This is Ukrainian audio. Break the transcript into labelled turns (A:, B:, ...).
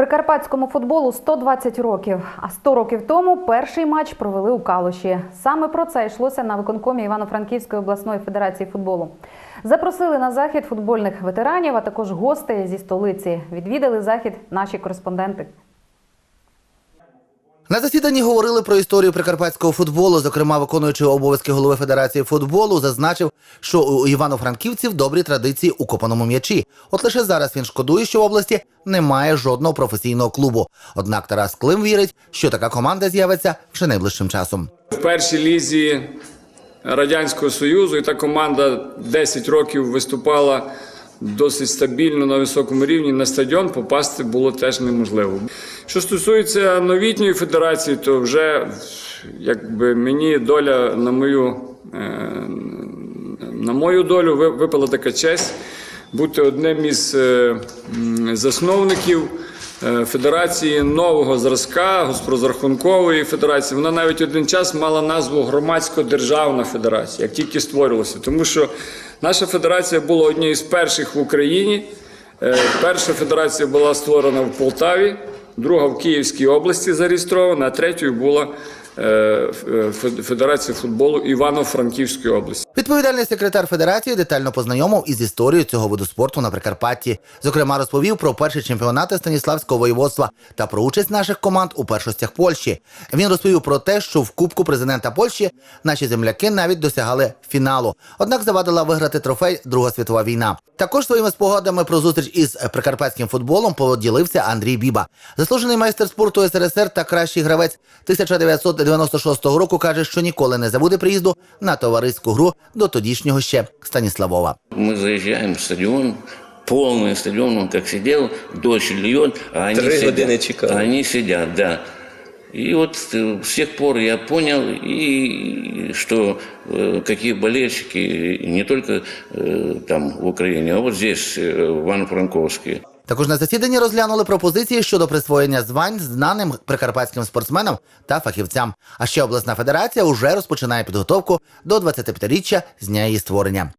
A: Прикарпатському футболу 120 років. А 100 років тому перший матч провели у Калуші. Саме про це йшлося на виконкомі Івано-Франківської обласної федерації футболу. Запросили на захід футбольних ветеранів, а також гостей зі столиці. Відвідали захід наші кореспонденти.
B: На засіданні говорили про історію прикарпатського футболу. Зокрема, виконуючий обов'язки голови Федерації футболу зазначив, що у івано-франківців добрі традиції у копаному м'ячі. От лише зараз він шкодує, що в області немає жодного професійного клубу. Однак Тарас Клим вірить, що така команда з'явиться вже найближчим часом.
C: В першій лізі Радянського Союзу і та команда 10 років виступала досить стабільно на високому рівні. На стадіон попасти було теж неможливо. Що стосується новітньої федерації, то вже якби мені доля на мою, е, на мою долю випала така честь бути одним із е, засновників. е, Федерації нового зразка, госпрозрахункової федерації. Вона навіть один час мала назву громадсько-державна федерація, як тільки створювалася. Тому що наша федерація була однією з перших в Україні. Перша федерація була створена в Полтаві, друга в Київській області зареєстрована, а третьою була е, Фе- Федерація футболу Івано-Франківської області.
B: Відповідальний секретар федерації детально познайомив із історією цього виду спорту на Прикарпатті. Зокрема, розповів про перші чемпіонати Станіславського воєводства та про участь наших команд у першостях Польщі. Він розповів про те, що в Кубку президента Польщі наші земляки навіть досягали фіналу. Однак завадила виграти трофей Друга світова війна. Також своїми спогадами про зустріч із прикарпатським футболом поділився Андрій Біба, заслужений майстер спорту СРСР та кращий гравець 1996 року. каже, що ніколи не забуде приїзду на товариську гру до тодішнього ще Станіславова.
D: Мы заезжаем в стадион, полный стадион, он как сидел, дождь льет, а они
E: Три
D: сидят.
E: години чекали.
D: А Они сидят, да. И вот э, с тех пор я понял, и что э, какие болельщики не только э, там в Украине, а вот здесь, э, в Ивано-Франковске.
B: Також на засіданні розглянули пропозиції щодо присвоєння звань знаним прикарпатським спортсменам та фахівцям. А ще обласна федерація уже розпочинає підготовку до 25-річчя з дня її створення.